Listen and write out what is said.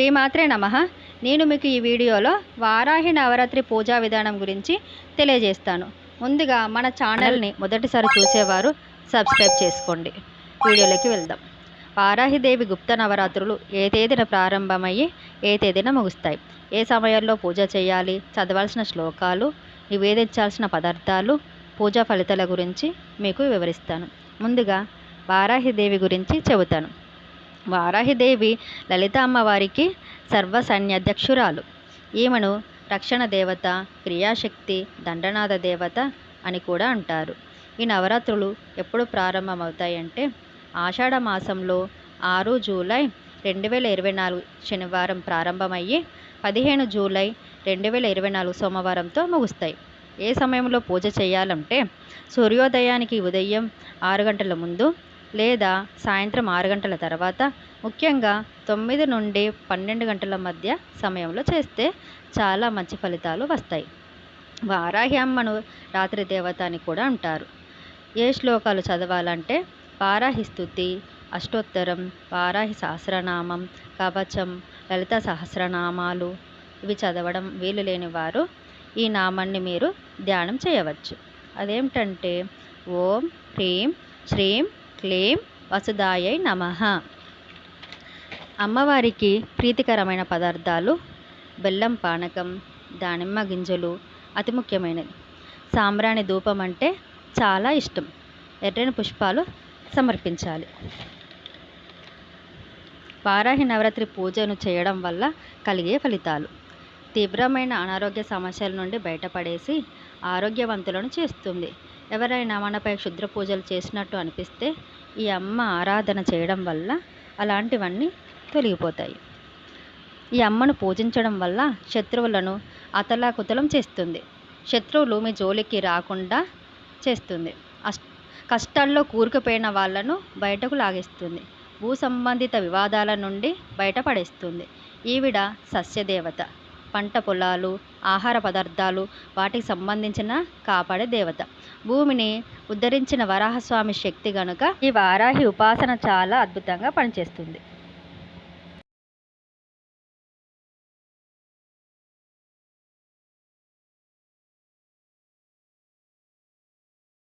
శ్రీమాత్రే నమ. నేను మీకు ఈ వీడియోలో వారాహి నవరాత్రి పూజా విధానం గురించి తెలియజేస్తాను. ముందుగా మన ఛానల్ని మొదటిసారి చూసేవారు సబ్స్క్రైబ్ చేసుకోండి. వీడియోలోకి వెళ్దాం. వారాహిదేవి గుప్త నవరాత్రులు ఏ తేదీన ప్రారంభమయ్యి ఏ తేదీన ముగుస్తాయి? ఏ సమయంలో పూజ చేయాలి? చదవాల్సిన శ్లోకాలు? నివేదించాల్సిన పదార్థాలు? పూజా ఫలితాల గురించి మీకు వివరిస్తాను. ముందుగా వారాహిదేవి గురించి చెబుతాను. వారాహిదేవి లలిత అమ్మవారికి సర్వ సైన్యాధ్యక్షురాలు ఈమెను రక్షణ దేవత క్రియాశక్తి దండనాథ దేవత అని కూడా అంటారు. ఈ నవరాత్రులు ఎప్పుడు ప్రారంభమవుతాయంటే ఆషాఢ మాసంలో ఆరు జూలై రెండు వేల ఇరవై నాలుగు శనివారం ప్రారంభమయ్యి పదిహేను జూలై రెండు వేల ఇరవై నాలుగు సోమవారంతో ముగుస్తాయి. ఏ సమయంలో పూజ చేయాలంటే సూర్యోదయానికి ఉదయం ఆరు గంటల ముందు లేదా సాయంత్రం ఆరు గంటల తర్వాత ముఖ్యంగా తొమ్మిది నుండి పన్నెండు గంటల మధ్య సమయంలో చేస్తే చాలా మంచి ఫలితాలు వస్తాయి. వారాహి అమ్మను రాత్రి దేవత అని కూడా అంటారు. ఏ శ్లోకాలు చదవాలంటే వారాహి స్థుతి అష్టోత్తరం వారాహి సహస్రనామం కవచం లలిత సహస్రనామాలు ఇవి చదవడం వీలు లేని వారు ఈ నామాన్ని మీరు ధ్యానం చేయవచ్చు. అదేమిటంటే ఓం హ్రీం శ్రీం క్లేం వసుదాయై నమ. అమ్మవారికి ప్రీతికరమైన పదార్థాలు బెల్లం పానకం దానిమ్మ గింజలు అతి ముఖ్యమైనది సాంబ్రాణి ధూపం అంటే చాలా ఇష్టం. ఎర్రని పుష్పాలు సమర్పించాలి. వారాహి నవరాత్రి పూజను చేయడం వల్ల కలిగే ఫలితాలు. తీవ్రమైన అనారోగ్య సమస్యల నుండి బయటపడేసి ఆరోగ్యవంతులను చేస్తుంది. ఎవరైనా మనపై క్షుద్ర పూజలు చేసినట్టు అనిపిస్తే ఈ అమ్మ ఆరాధన చేయడం వల్ల అలాంటివన్నీ తొలగిపోతాయి. ఈ అమ్మను పూజించడం వల్ల శత్రువులను అతలాకుతలం చేస్తుంది. శత్రువులు మీ జోలికి రాకుండా చేస్తుంది. కష్టాల్లో కూరుకుపోయిన వాళ్ళను బయటకు లాగేస్తుంది. భూ సంబంధిత వివాదాల నుండి బయటపడేస్తుంది. ఈవిడ సస్యదేవత. పంట పొలాలు ఆహార పదార్థాలు వాటికి సంబంధించిన కాపాడే దేవత. భూమిని ఉద్ధరించిన వరాహస్వామి శక్తి గనుక ఈ వారాహి ఉపాసన చాలా అద్భుతంగా పనిచేస్తుంది.